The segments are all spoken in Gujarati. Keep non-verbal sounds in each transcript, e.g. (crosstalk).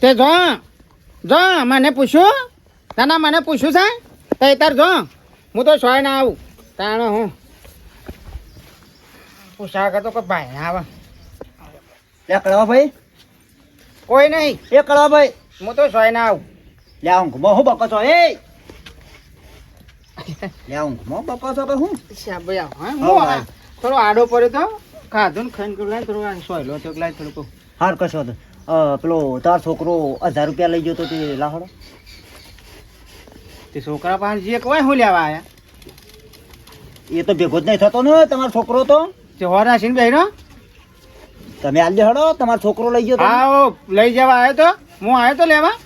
તે જો જો મને પૂછ્યું ના મને પૂછ્યું છે તે તાર જો હું તો સોય ના આવું. તાણે હું? પૂછા કરતો કે ભાઈ ના આવે. લે કળવાભાઈ કોઈ નહીં. એ કળવાભાઈ હું તો સોય ના આવું. લે ઊંઘમાં હું બકો છો? એ! લે ઊંઘમાં બકો છો કે હું? શાબયા હે? હા, હું ભાઈ. થોડો આડો પડ્યો તો. ખાધું ને ખાઈને થોડું સોયલો તો થોડું હાર કશો તો. પેલો તાર છોકરો હજાર રૂપિયા લઈ ગયો તો તે લાહડો. તે છોકરા પાસે જે કહેવાય હું લેવા આયા? એ તો ભેગો જ નહીં થતો ને તમારો છોકરો તો. તે હોરા સિંહ ભાઈ નો તમે આજે હડો તમારો છોકરો લઈ ગયો તો. આવો લઈ જવા આવ્યો તો. હું આવ્યો તો લેવા?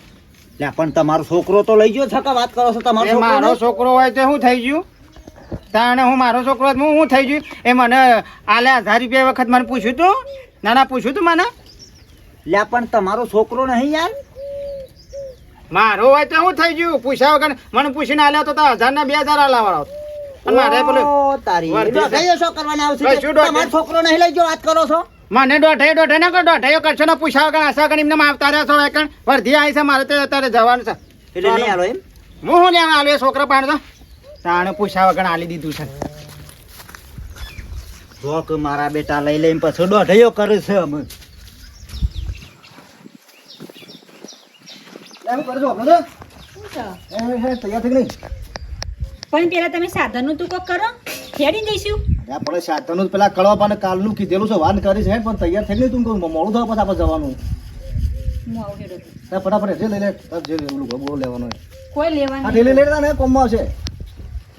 લે પણ તમારો છોકરો તો લઈ ગયો છકા વાત કરો છો તમારો મારો છોકરો છોકરો હોય તો શું થઈ ગયું. તાણે હું મારો છોકરો હું શું થઈ ગયું. એ મને આલે હજાર રૂપિયા વખત મને પૂછ્યું તું. ના ના પૂછ્યું તું મને? લે પણ તમારો છોકરો નહીં યાર? મારો હોય તો હું થઈ ગયું. પૂછ્યા વગર મને પૂછીને આલ્યા તો તો હજાર ના બે હજાર આલાવાળો વાળો. મારે પેલું તારી શું કરવાના આવશે તમારો છોકરો નહીં લઈ ગયો વાત કરો છો? મને દોઢે દોઢે ના કરો દોઢે કરશો ને પૂછાવ વગર આશા કરીને એમને આવતા રહ્યા છો એકણ વર્ધી આવી છે મારે તો અત્યારે જવાનું છે. એટલે નહીં આલો એમ? હું શું લેવા આલ્યો છોકરા પાસે તો? તાણે પૂછાવ વગર આલી દીધું છે. જો મારા બેટા લઈ લઈને પછી દોઢાઈઓ કરે છે અમે પણ પેલા તમે સાધનનું તું કોક કરો. ખેડી જઈશું. આપણે સાધનનું પેલા કળવા પાને કાલનું કીધેલું છે વાત કરી છે પણ તૈયાર થઈ ગઈ તું કહું મોડું થાય પછી આપણે જવાનું. ફટાફટ જે લઈ લે. જે ઓલું બહુ લેવાનું હોય. કોઈ લેવાનું ઠેલી લઈ લેતા ને કોમમાં આવશે.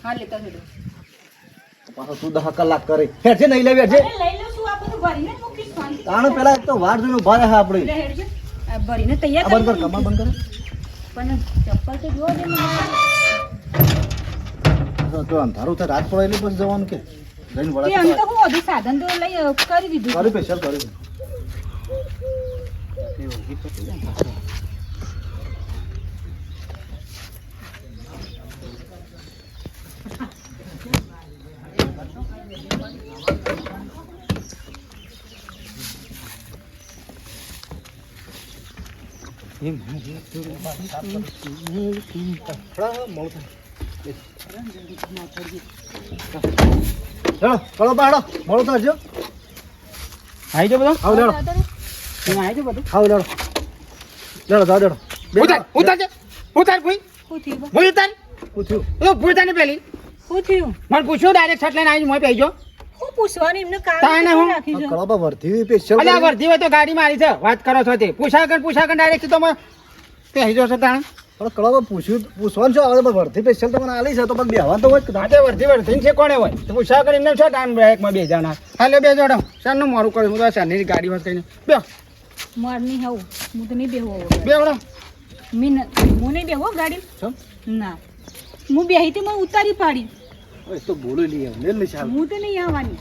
હા લેતો હેડો પાછો તું દહ કલાક કરી. હેઠ નહીં લેવી હેઠ લઈ લઉં છું આ બધું ભરીને મૂકીશ. શાંતિ. તાણે પેલા તો વાર જોઈને ઊભા રહે આપણે. ભરીને તૈયાર બંધ કર કરી બંધ કર. પણ ચપ્પલ તો જોવો દે મને. તો અંધારું થાય રાત પડે એટલે પછી જવાનું કે? જઈને તે આમ તો વળા હું બધું સાધન તો લઈ કરી દીધું કરી સ્પેશિયલ કરી ચલો કળો પાડો મોડું થશે આવી જો બધો આવ લેડો તમે આવી જો બધું આવ લેડો લેડો જાઓ લેડો ઉતાર ઉતાર ઉતાર બા? હું ઉતાર પૂછ્યું તો પેલી શું મને પૂછ્યું ડાયરેક્ટ લઈને આવી શું પૂછવાનું એમને કામ તાને હું- રાખી છે. કળો પા વર્ધી સ્પેશિયલ અલ્યા વર્ધી હોય તો ગાડી મારી છે. વાત કરો છો તે. પૂછા કર ડાયરેક્ટ તો તે હી જશે તાણે. પણ પૂછ્યું પૂછવાનું છે હવે વર્ધી સ્પેશિયલ તો મને આલી છે. તો પણ બેહવાનું તો હોય જ વર્ધી વર્ધી છે કોણે હોય? તો પૂછાકર એમને છો ટાઈમ બ્રેકમાં બે જણા. હાલે બે જોડો શાનનું મોરું કર્યું? હું તો શાનની ગાડી વાત કરીને. બે હું તો નહીં બેહું બે વડો મીન હું નહીં બેહું ગાડી? ના. હું બેહી તે મને ઉતારી પાડી. ઓય તો બોલું ચાલ. હું નહીં આવવાની.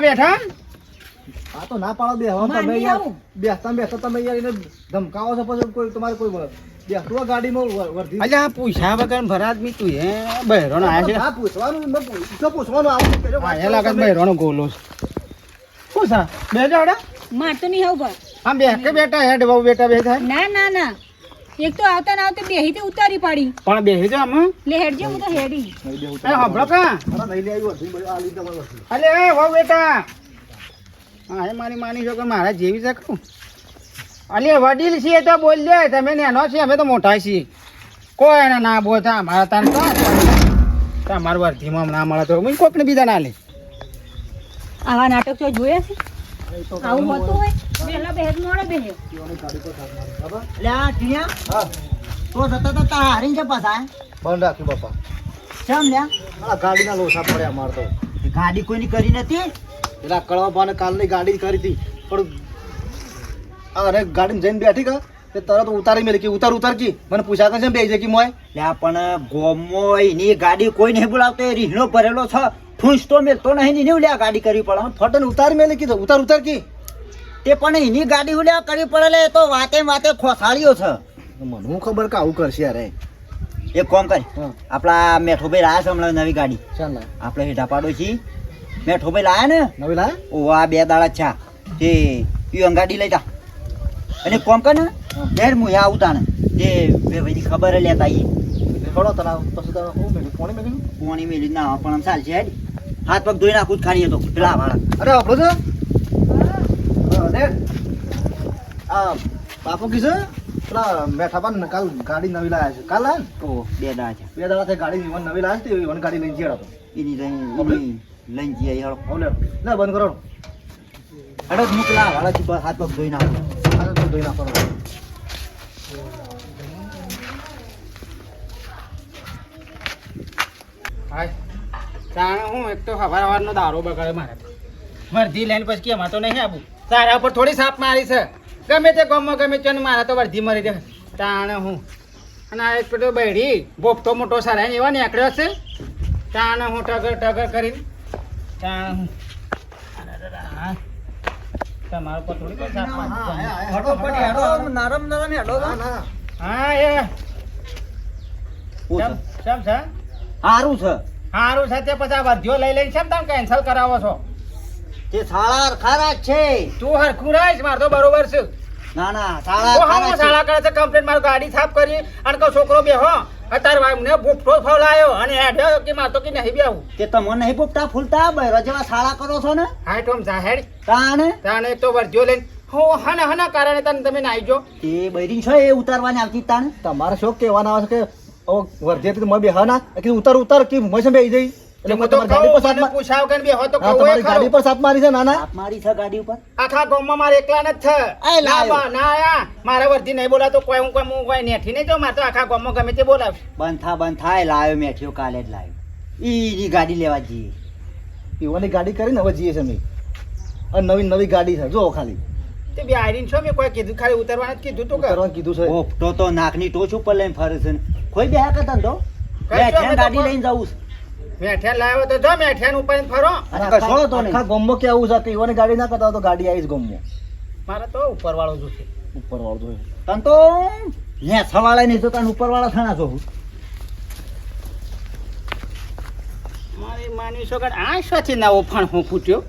બેઠા. આ ના પાડો તમે આવું. બેસતા બેસતા તમે યાર ધમકાવો છો પછી કોઈ તમારે કોઈ બેસતું ગાડીમાં વર- વર્ધી. અલ્યા પૂછ્યા વગર ભરાત મી તું હે. બહેરોનો આયા છે. હા પૂછવાનું પૂછવાનું આવું લાગે બહેરોનો ગોલો છે. શું સા? બે જોડે માર તો નહીં આવું આમ બે કે બેટા હેડ બહુ બેટા બે થાય ના ના ના. એક તો આવતા ના આવતા બેહી તે ઉતારી પાડી. પણ બેસી જો આમ લે હેડજે હું તો હેડી. એ હબળો કા? નહીં લેવી વર્ધી બધું આ લીધા તમારે અલે એ હો બેટા. હા એ મારી માની છો કે મારા જેવી છે અલે વડીલ છીએ તો બોલ દે તમે નેનો છીએ અમે તો મોટા છીએ. કોઈ એને ના બોલતા અમારા તાન તો. તમારા વર્ધીમાં ના મળે તો હું કોકને બીજા ના લે? આવા નાટક તો જોયા છે. આવું હોતું હોય વહેલા બેહેજ મોડે બેહ્યો એટલે આ ટીણિયા હા. તો જતા જતા હારીને છે પાછા બંધ રાખ્યું બાપા. ચમ લ્યા આ ગાડીના લોસા પડ્યા અમારે તો. ગાડી કોઈની કરી નથી? પેલા કળવા ભાને કાલની ગાડી કરી હતી. પણ અરે ગાડીમાં જઈને બેઠી કા? તે તરત ઉતારી મેલી કે ઉતાર ઉતાર કી. મને પૂછા કે છે બે છે મોય? લ્યા પણ ગોમો એની ગાડી કોઈ નહીં બોલાવતો એ રીહનો ભરેલો છે. ઠૂંસ તો નહીં નહીં લ્યા ગાડી કરવી પડે. ફટન ઉતાર મેં કીધું. ઉતાર ઉતાર કી. તે પણ એની ગાડી ઉલ્યા કરવી પડે તો વાતે વાતે ખોસાળ્યો છે. મને હું ખબર કે આવું કરશે અરે એ. એક કોમ કર. આપણા મેઠોભાઈ રહ્યા છે હમણાં નવી ગાડી. ચાલ આપણે હેઠા પાડો છીએ મેઠો ભાઈ લાયા ને? નવી લાયા? ઓ આ બે દાડા છા એ તે ઈ અંગાડી લઈ જા. અને કોમ કર ને બેર હું આવતા ને. તે ભાઈની ખબર લેતા આવીએ ખડો તને પછી તો હું મેં કોણે મેળ્યું પોણી મેલી ના પણ ચાલશે હેડ. હાથ પગ ધોઈ નાખું ખાલી હતો પેલા વાળા. અરે આપણો છે? આ બાપુ કી પેલા બેઠા પણ કાલ ગાડી નવી લાયા છે. કાલ લાયા ને? ઓ બે દાડા છે બે દાડા ગાડી ઈવન નવી લાયા છે તે ગાડી લઈને ગયા હતો એની લઈને લઈને જઈએ હેડો ઓલે લે લે બંધ કરો. હેડો હું પેલા વાળાથી હાથ પગ ધોઈ નાખો. હાથ પગ ધોઈ નાખો. હાય. જાણે હું એક તો સવાર સવારનો દારૂ બગાડે મારે. વર્ધી લઈને પછી કે એમાં તો નહીં આવું. તારા ઉપર થોડી સાપ મારી છે. ગમે તે ગમો ગમે તે મારા તો વર્ધી મરી જાય. તાણે હું. અને આ એક પેલો બૈડી બોપટો મોટો સારા એવા નીકળ્યો છે. તાણે હું ટગર ટગર કરીને. તાણે હું. હા. પર થોડી કોઈ સાપ મારી હેડો પડી હેડો નરમ નરમ હેડો ના ના હા. એ. ચમ છે? સારું છે. સારું છે તે પછી વધ્યો લઈ લઈને કેમ તમે કેન્સલ કરાવો છો. તે સાળા ખરા છે. તું હરખું રાખ માર તો બરોબર છે. ના ના સાળા ખરા. શાળા કરે છે કમ્પ્લેન મારું ગાડી સાફ કરી અને કહો છોકરો બેહો અત્યારે ભાઈ મને ભૂપટો ફોલાયો અને હેડ્યો કે માર તો કે નહીં બેહું. તે તમને નહીં ભૂપટા ફૂલતા બૈરો જેવા સાળા કરો છો ને? હા ટોમ જાહેર. તાણે? તાને તો વર્ધીઓ લઈને. હો હના હના કારણે તને તમે નાઈ જો. એ બૈરી છો એ ઉતારવાની આવતી તાણે? તમારે શું કહેવાના આવશે કે ઓ વર્ધ્યાથી તો મેં બેહા ના. કે ઉતર ઉતર કે મેં બેહી જઈ. એટલે મેં તમારી ગાડી પર સાત પૂછાવ કે બેહો તો કહું તમારી ગાડી પર સાત મારી છે નાના આપ મારી છે ગાડી ઉપર? આખા ગામમાં મારે એકલા ન છે ના બા ના આયા મારા વર્ધી નહીં બોલાતો કોઈ હું કોઈ હું કોઈ નેઠી નહીં જો મારે તો આખા ગામમાં ગમે તે બોલાવ બંધ થા બંધ થાય લાવ્યો મેઠ્યો કાલે જ લાવ્યો ઈની ગાડી લેવા જઈએ. એવાની ગાડી કરીને હવે જઈએ છે અમે. નવી નવી ગાડી છે જો ખાલી. તે બે આયરીન છો મેં કોઈ કીધું ખાલી ઉતરવાનું જ કીધું તો કે. કીધું છે. ઓફટો તો નાકની ટોચ ઉપર લઈને ફરે છે કોઈ બે હાકત ધંધો બેઠ્યા ગાડી લઈને જવું છે. મેઠિયા લાવ્યો તો જો મેઠિયાનું ઉપર ફરો. કશો તો નહીં આખા કે આવું છે? કે એવાની ગાડી ના કરતા તો ગાડી આવી ગોમ્બો મારે તો ઉપર વાળો જોશે. ઉપર વાળો જોઈએ તન તો ન્યા સવાળે નહીં તો તને ઉપર વાળા થાણા જોઉં મારી માની છો કે આ શોથી ના ફણ હું ફૂટ્યો?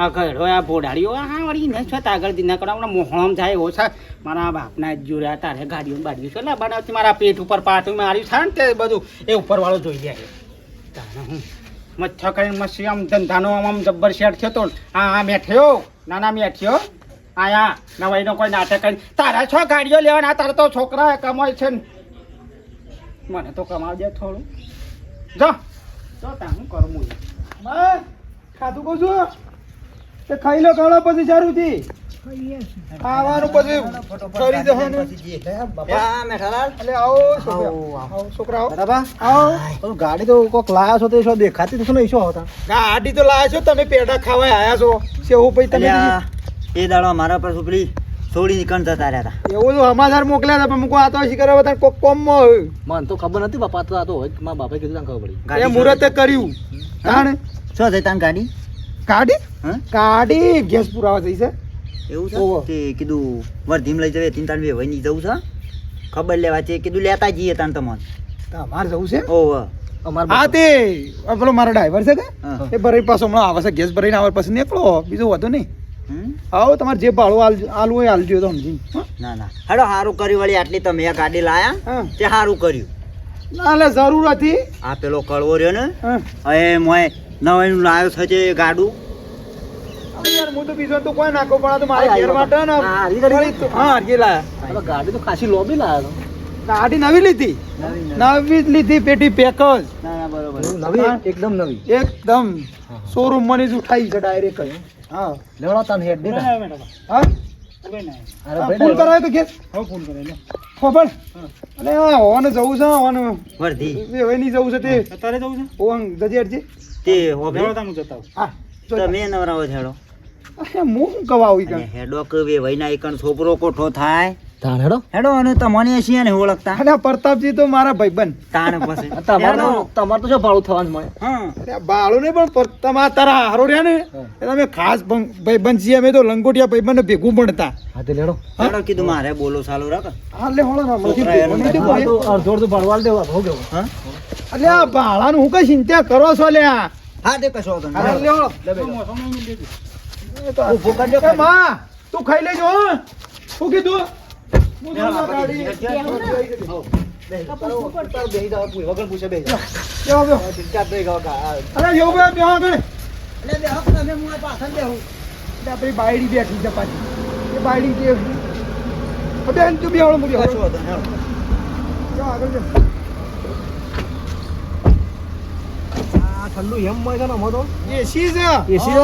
આ ઘડો આ ભોડાડીઓ આ વળી ને છો આગળ દિના કરો હમણાં મોહણમ જાય ઓછા મારા બાપના જોડ્યા તારે ગાડીઓ બાડીઓ છે. બનાવતી મારા પેટ ઉપર પાટું માર્યું છે ને તે બધું, એ ઉપરવાળો જોઈ જાય તારે હું મચ્છર કરીને મચ્છી આમ ધંધાનો આમ આમ જબ્બર શેઠ થયો તો. હા આ મેઠ્યો, નાના મેઠ્યો, આયા, નવાઈનો કોઈ નાટક કરી તારા છો ગાડીઓ લેવાના, તારા તો છોકરા કમાય છે ને. મને તો કમાવજે થોડું. જો જો તા હું કરું બસ, ખાધું કહું છું તે ખાઈ લો ખાડો પછી સારું થી. ખાવાનું પછી ફરી જવાનું. એટલે આવો છોકરા. આવો છોકરા આવો. બરાબર? આવો. ગાડી તો કોક લાયા છો તો શું દેખાતી તો શું નહીં શું હતા ગાડી તો લાયા છો તમે પેડા ખાવા આયા છો. સેવું પછી તમે એ દાડો મારા પર પેલી થોડી નીકળ જતા રહ્યા હતા. એવું તો સમાચાર મોકલ્યા હતા પણ મૂકો આ તો શીખર હવે કોક કોમમાં હોય. મને તો ખબર નથી બાપા તો આ તો હોય મારા બાપે કીધું તને ખબર પડી. એ મુહૂર્તે કર્યું. તાણે? શું થઈ તાન ગાડી? ગાડી કાઢી ગાડી ગેસ પુરાવા જઈ છે એવું છે? તે કીધું વર્ધીમ લઈ જવે તીન તાન વેવાઈ ની જવું છે. ખબર લેવા છે કીધું લેતા જઈએ તાન તમાર તમારે જવું છે? ઓહો. અમારા હા તે પેલો મારો ડ્રાઈવર છે કે? એ ભરાઈ પાછો હમણાં આવે છે ગેસ ભરાઈને આવે પછી નીકળો. બીજું વધુ નહીં. હમ? આવો તમારે જે ભાડું આલ આલવું હોય આલજો તો સમજી. ના ના. હેડો સારું કર્યું વળી આટલી તમે ગાડી લાયા. હા. તે સારું કર્યું. ના એટલે જરૂર હતી. આ પેલો કળવો રહ્યો ને એ મોય નવાઈનું લાવ્યો છે જે ગાડું. યાર હું તો બીજો તો કોઈ નાખો પણ તો મારે હા, ઘેર માટે ને હા, હારી કરી. વળી તો- હા હારી લાયા. હવે ગાડી તો ખાસી લોબી લાયા. ગાડી નવી લીધી. નવી નવી. નવી જ લીધી પેટી પેક જ. ના ના બરોબર. તો નવી એકદમ નવી. એકદમ. શોરૂમ મને જ ઉઠાઈ. છે ડાયરેક્ટ હા. લેવડો તને હેડ દે હા? ફોન. તો કરાયો ખબર? જવું છે હોવાને વર્ધી. હવે નહીં જવું છે તે. અત્યારે જવું છે? ઓંગ દજેરજી તે હોભે હું જતા હા તમે નવરાવો છેડો હેડો અરે હું શું કવા હેડો કે વેવાઈના એકણ છોકરો કોઠો થાય? તાણ હેડો. હેડો અને તમને છીએ ને ઓળખતા. અને પ્રતાપજી તો મારા ભાઈબંધ. તાણ પછી. તમારે તમારે તો શું ભાડું થવાનું મળે. હા. અરે નહીં પણ તમારા તારા હારો રહ્યા ને એ તમે ખાસ ભાઈબંધ છીએ અમે તો લંગોટિયા ભાઈબંધ ભેગું ભણતા. હા તે લેડો. હેડો કીધું મારે બોલો સાલું રાખ. હા લે હોળો ભેગું અડધો અડધો ભાડું દેવા કેવો હા. અલે આ ભાડાનું હું કઈ ચિંતા કરો છો લે આ? હા તે કશો હા, લે હોળો. તું ખાઈ લેજો હો. શું કીધું? બાયડી બેઠી છે પાછી. એ બાયડી કે બેન તું આગળ ઠંડુ એમ મળે છે ને અમારો. એસી છે? એસી છે?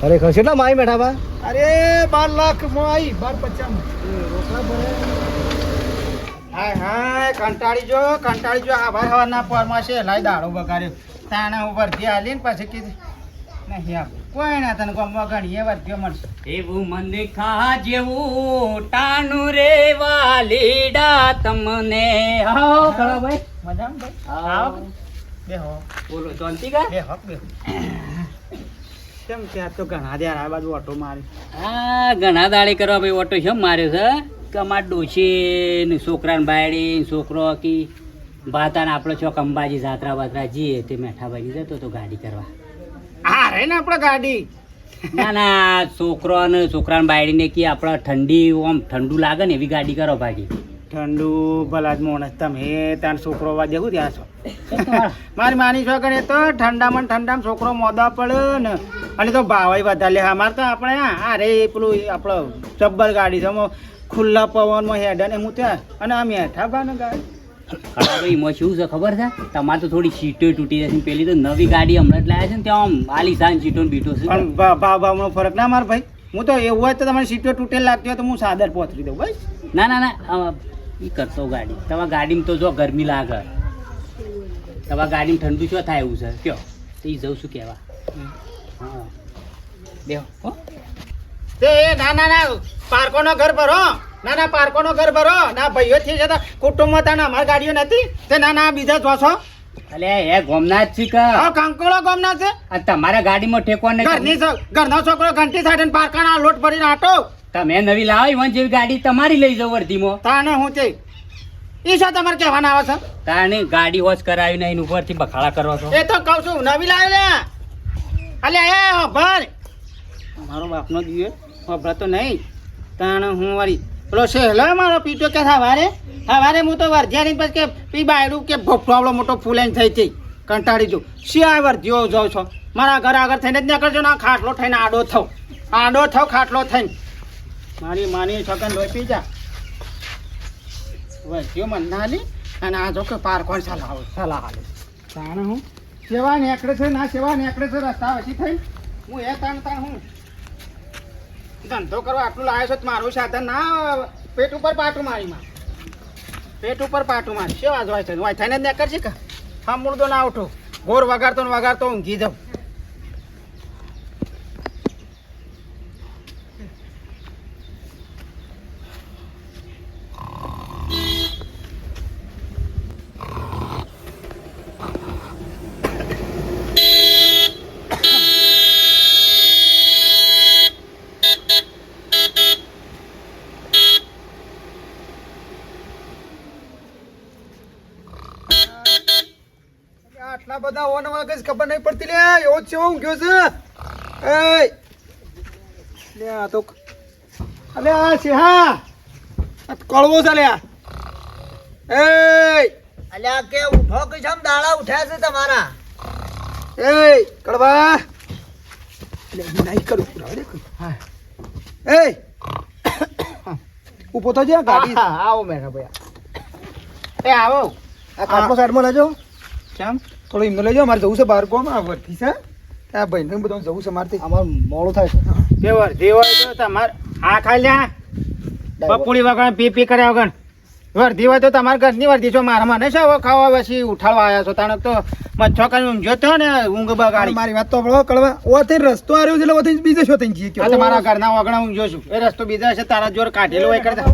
ખરેખર કેટલા આવી બેઠા બા? અરે બાર લાખમાં આવી બાર પચાસ. હાય હાય કંટાળી જો કંટાળી જો. આભાર હવાના પરમાં છે લાઈ દાડો બગાડ્યો તાણે ઉપરથી આલી ને પછી કીધું નહીં આપ કોઈ ના તને ગમવા ઘણીએ વર્ધીઓ મળશે. એવું મન ખા જેવું ટાણું રે વાલીડા તમને. આવો ખરો ભાઈ. મજામાં ભાઈ. આવો. બેહો બોલો શાંતિ કા? બેહો બેહો કેમ ત્યાં તો ઘણા દ્યાર આ બાજુ ઓટો મારી. હા ઘણા દાડે કરવા ભાઈ ઓટો કેમ માર્યો છે? કે અમાર ડોશી ને છોકરાને બાયડી ને છોકરો કી ભાતા ને આપણે ચોક અંબાજી જાત્રા વાત્રા જઈએ તે મેઠાભાઈ જતો તો ગાડી કરવા. હા રે ને આપણે ગાડી. ના ના છોકરો ને છોકરાને બાયડીને કી આપણે ઠંડી આમ ઠંડુ લાગે ને એવી ગાડી કરો ભાગી. ઠંડુ ભલા જ મોણસ તમે ત્યાં છોકરો વાજે હું ત્યાં છો? (laughs) મારી માની છોકરી એ તો ઠંડામાં ઠંડામાં છોકરો મોદા પડે ને. અને તો ભાવાય વધારે લે. અમારે તો આપણે આ રે પેલું આપણો ચબ્બર ગાડી છે. ખુલ્લા પવનમાં હેડે ને હું ત્યાં. અને આમ હેઠા બા ગાડી. એમાં શું છે ખબર છે? તમારે તો થોડી સીટો તૂટી જશે પેલી તો નવી ગાડી હમણાં જ લાવ્યા છે ને ત્યાં આમ આલીશાન સીટો બીટો છે. પણ ભાવ ભાવનો ફરક ના માર ભાઈ. હું તો એવું હોય તો તમારી સીટો તૂટેલ લાગતી હોય તો હું સાદર પહોંચી દઉં ભાઈ ના ના ના એ કરશો ગાડી. તમારા ગાડીમાં તો જો ગરમી લાગે. તમારા ગાડીમાં ઠંડુ શું થાય એવું છે? કયો? તો એ જઉં છું કહેવા હા. હો. તે ના ના ના. પાર્કોનો ઘર ભરો. ના ના પાર્કોનો ઘર ભરો. ના ભાઈઓ થઈ જતા કુટુંબમાં તાના અમારી ગાડીઓ નથી? તે ના ના બીજા જોશો અલે એ ગોમના જ છે હા કંકોળો ગમના છે. તમારા ગાડીમાં ઠેકો ઘરની નહીં છો- ઘરનો છોકરો ઘંટી સાથે ને પારકાના લોટ ભરીને આટો. તમે નવી લાવી વન જેવી ગાડી તમારી લઈ જાઓ વર્ધીમાં. તાને હું તે એ શું તમારે કહેવાના આવે છે? તાને ગાડી હોશ કરાવીને એની ઉપરથી બખાડા કરો છો. એ તો કહું છું નવી લાવી લે. અલે એ ભર. મારો બાપનો દીવે હભર તો નહીં. તાણે હું વળી પેલો સહેલો મારો પીટો કે સવારે સવારે હું તો વર્ધ્યાની પછી કે પી બાયડું કે ભોપડો મોટો ફૂલાઈને થઈ થઈ કંટાળી જો શિયા વર્ધ્યો જાઉં છો. મારા ઘર આગળ થઈને જ નીકળજો ને ખાટલો થઈને આડો થવ. આડો થવ ખાટલો થઈને. મારી માની છગન રોપી જા. મન ના અને આ જો કે પારકોણ સલાહ સલાહ હાલે તાણે હું? સેવા નીકળે છે ના સેવા નેકડે છે, રસ્તા વસી થઈ હું એ તાણ તાણ હું. ધંધો કરવા આટલું લાવ્યો છે મારું સાધન ના પેટ ઉપર પાટું મારી માં. પેટ ઉપર પાટું મારી. સેવા જ હોય છે વાય થઈને જ છે કે? હા મૂળ દો ના ઉઠો ગોર વગાડતો ને વગાડતો ઊંઘી જાઉં. બધા ઓન વાગે ખબર નહીં પડતી. લે એવો જ છે હું ગયો છે. એ લે આ તો અલે આ છે હા. આ કળવો છે લે. એ અલ્યા કે ઉઠો કે દાડા ઉઠ્યા છે તમારા? એ કળવા. લે નહીં કરું કરું. હા. એ ઊભો થજે આ ગાડી. આવો મેરા ભાઈ. એ આવો. આ કાપો સાઈડમાં લેજો કેમ? થોડું એમને લેજો મારે જવું છે બહાર કોમ આ વર્તી છે. આ ભાઈને બધું જવું છે મારથી. અમારું મોડું થાય છે. દેવર દેવર તો તમારે આ ખાઈ લ્યા પપુડી વગર પી પી કર્યા વગર. વર્ધી હોય તો તમારા ઘરની વર્ધી છો મારા મને છે ખાવા પછી ઉઠાડવા આવ્યા છો. તાણે તો મચ્છો કઈ ઊંઘ્યો તો ને ઊંઘ બગાડી. મારી વાત તો આપણો કળવા ઓથી રસ્તો આવ્યો છે એટલે ઓથી બીજે છો થઈ જઈએ આ તો મારા ઘરના વગણા ઊંઘ્યો છું એ રસ્તો બીજા છે તારા જોર કાઢેલો હોય કરતા.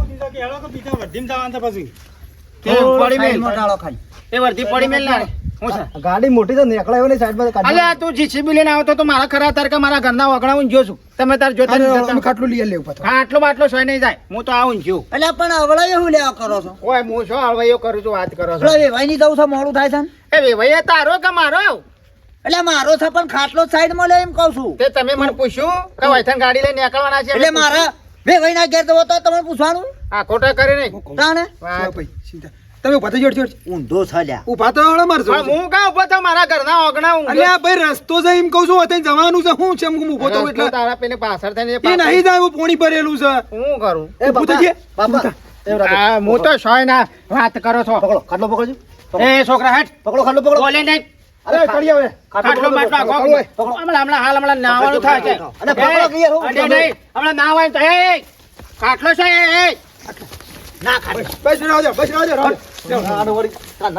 તે પડી મેલ. એ વર્ધી પડી મેલ ના ગાડી મોટી તો નીકળે એવી સાઈડમાં કાઢી અલ્યા તું જીસીબી લઈને આવતો તો મારા ખરા તાર કે મારા ઘરના વગડા હું જોશું તમે તાર જોતા જતા. ખાટલું લઈ લેવું પાછું હા આટલો બાટલો સોય નહીં જાય. હું તો આવું જો એટલે પણ અવળાયો હું લેવા કરો છો? ઓય હું શું અવળાયો કરું છું વાત કરો છો? એટલે ની જવું છે મોડું થાય છે ને? એ વેવાઈએ તારો કે મારો? એટલે મારો છે પણ ખાટલો સાઈડમાં લે એમ કહું છું. તે તમે મને પૂછ્યું કે વૈથન ગાડી લઈને નીકળવાના છે? એટલે મારા વેવાઈ ના ઘેર જવો તો તમે પૂછવાનું? આ ખોટા કરે નહીં. કાને વાહ ભાઈ, સીધા. તમે ઊભા થઈ જોડ જોડ. ઊંધો છલ્યા. ઊભા તો આવડે મારજો. હું કા ઊભો થયો મારા ઘરના ઓગણા હું અલ્યા ભાઈ રસ્તો છે એમ કહું છું અત્યારે જવાનું છે. હું છે હું ઊભો તો એટલે. તારા પેલે પાછળ થઈને એ નહીં જાય હું પોણી ભરેલું છે. હું કરું? એ બાપા બાપા. આ હું તો સોય ના વાત કરો છો. પકડો ખાટલો પકડજો. એ છોકરા હેઠ પકડો ખાટલો પકડો. બોલે નહીં. અરે માટલો આખો હમણાં હમણાં હાલ હમણાં નાવાનું થાય છે. અને પકડો કે હું નહીં. હમણાં નાવાય તો એ કાટલો છે એ, એ બસ રહો દો, બસ રહો દો, રહો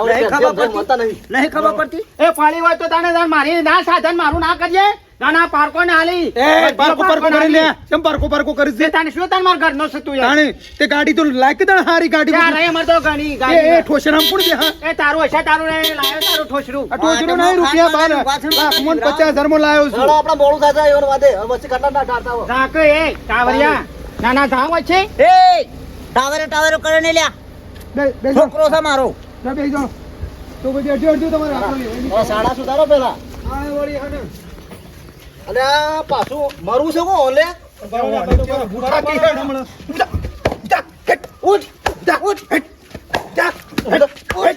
નહીં ખબર પડતી નહીં ખબર પડતી એ પાણી હોય તો તને મારી ના સાધન મારું ના કરીએ ના ના પારકો ના હાલી એ પારકો પારકો કરી લે કેમ પારકો પારકો કરી દે તને શું તાર માર ઘરનો નો તું યાર તાણે તે ગાડી તો લાયક તને હારી ગાડી ઘણી એ ઠોસરામ દે હા એ તારું હશે તારું રે લાયો તારું ઠોસરું આ ઠોસરો નહીં રૂપિયા બાર લાખ મન પચાસ હજારમાં લાયો છું ઝાંક એ કાવરિયા ના ના ધામ છે એ ટાવરે ટાવરે કરે ને લ્યા. છોકરો છે મારો બે બે જાઓ. તો પછી અડધો અડધો તમારે હાથમાં લેવાની. હા, વળી, હા અરે ભૂખા કી હેડ હમણાં. ઉઠા, ઉઠા, હેટ, ઉઠ, ઉઠ ઉઠ, ઉઠ ઉઠ ઉઠ,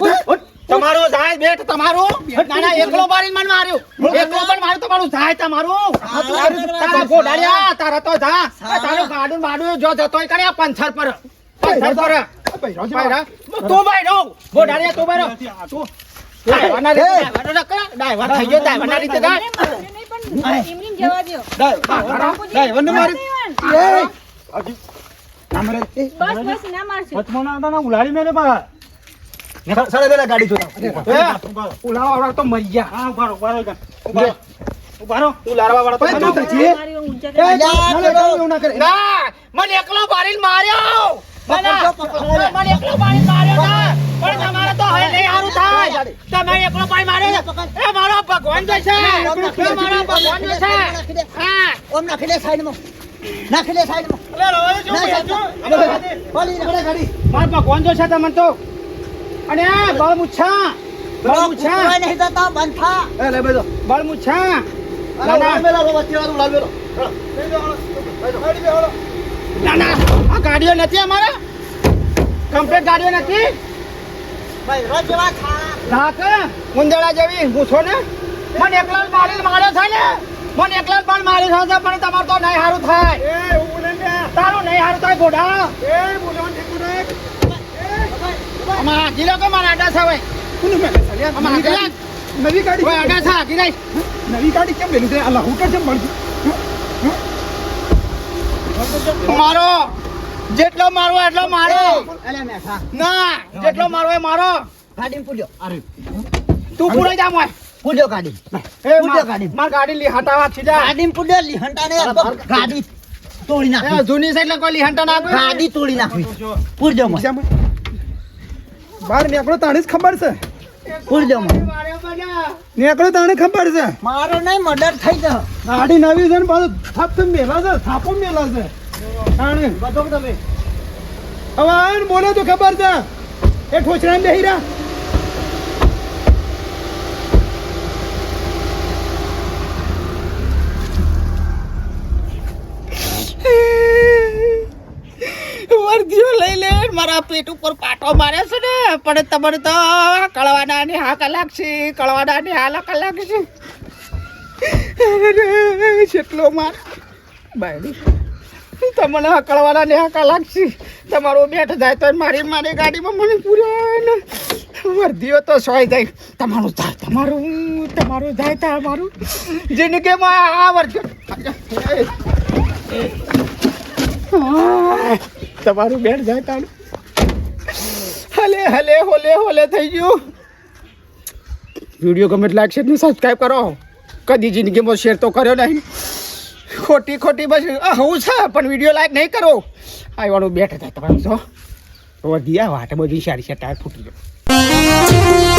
ઉઠ, ઉઠ. તમારો જાય બેઠ તમારો. ના ના એકલો મારીને મને માર્યો એકલો પણ માર્યો તમારું જાય તમારું. તારા ગોડાળિયા તારા તો જા. તારું ગાડું બાડું જો જતોય કરે પંથર પર. પંથર પર. તું ભાઈ ગોડાળિયા તું બાયરો તું. થઈ ગયો રીતે મારી બસ ના મારશો. સાડા પેલા ગાડી જોતા. એ, ઉલાળાવાળા તો મરી ગયા હા ઉભારો ઉભારો. ઉભારો ઉભારો તો તું મરી તો? મારી ઊંચા ના, મને એકલો મારીને માર્યો. ના, ના, મને એકલો મારીને માર્યો ના. પણ તમારે તો હવે નહીં હારું થાય. તમે એકલો પાડી માર્યો એ મારો ભગવાન જે છે. મારો ભગવાન જે છે. હા. ઓમ નાખી દે સાઈડમાં. નાખી દે સાઈડમાં. અરે રવાજો શું ના, બેઠો? ગાડી. મારો ભગવાન જો છે તમને તો અને આ બળ મુછા બળ મુછા કોઈ નહીં જતા બંધ થા એ, લે, બેસો. બળ મુછા ના ના. ના ના. આ ગાડીઓ નથી અમારા? કમ્પ્લીટ ગાડીઓ નથી? ભાઈ રોજ જેવા થા નાક ઉંદરડા જેવી મૂછો ને? મને એકલા જ મારી માર્યો છે ને? મને એકલા જ પણ મારી છે પણ તમારું તો નહીં સારું થાય. બોલે ને. તારું નહીં સારું થાય ઘોડા. એ, બોલવાનું લો મારા આડા છે કોને મેલે છે, લ્યા? આમાં નવી નવી ગાડી કોઈ આડા છે હાજી નહીં નવી ગાડી કેમ લેલી છે આ લાહુટર કેમ મળતી મારો જેટલો મારવો એટલો મારો. ના જેટલો મારવો એ મારો. પૂડ્યો તું પૂરો જા મોય પૂજો ગાડી. એ પૂજો ગાડી. માર ગાડી લી હટાવા છીજા ગાડી પૂજો લી હંટા ને ગાડી તોડી નાખ. જૂની સાઈડ કોઈ લી હંટા ના. ગાડી તોડી નાખી પૂજો બીજામાં? બહાર નીકળો તાણે જ ખબર છે. માર્યો બધા. નીકળો તાણે ખબર છે. મારો નહીં મર્ડર થઈ ગયો. ગાડી નવી છે ને પાછું થાપ મેલા છે થાપો મેલા છે. તાણે. હવે આ ને બોલે તો ખબર છે. એ ઠોચરા બેહી રહ્યા વર્દીઓ લઈ લે મારા પેટ ઉપર પાટો મારે છે ને, પણ તમારે તો કળવાના ની હા કલાક છે કળવાના ની હા કલાક છે જેટલો માર. બાયડી, તમને કળવાના ને કલાક છે તમારો બેઠ જાય તો મારી મારી ગાડીમાં મને પૂરા વર્દીઓ તો સોય જાય. તમારું જાય તમારું તમારું જાય તમારું. જિંદગીમાં આ વર્દીઓ તમારું બેઠ જાય તારું. હલે હલે, હોલે હોલે થઈ ગયું. વીડિયો ગમે લાગશે ને સબસ્ક્રાઈબ કરો. કદી જિંદગીમાં શેર તો કર્યો નહીં. ખોટી ખોટી બસ. હું છે, પણ વીડિયો લાઈક નહીં કરો. આ બેઠા થાય તમારું વધી આ વાટ બધી સારી સારી ટાયર ફૂટી ગયો.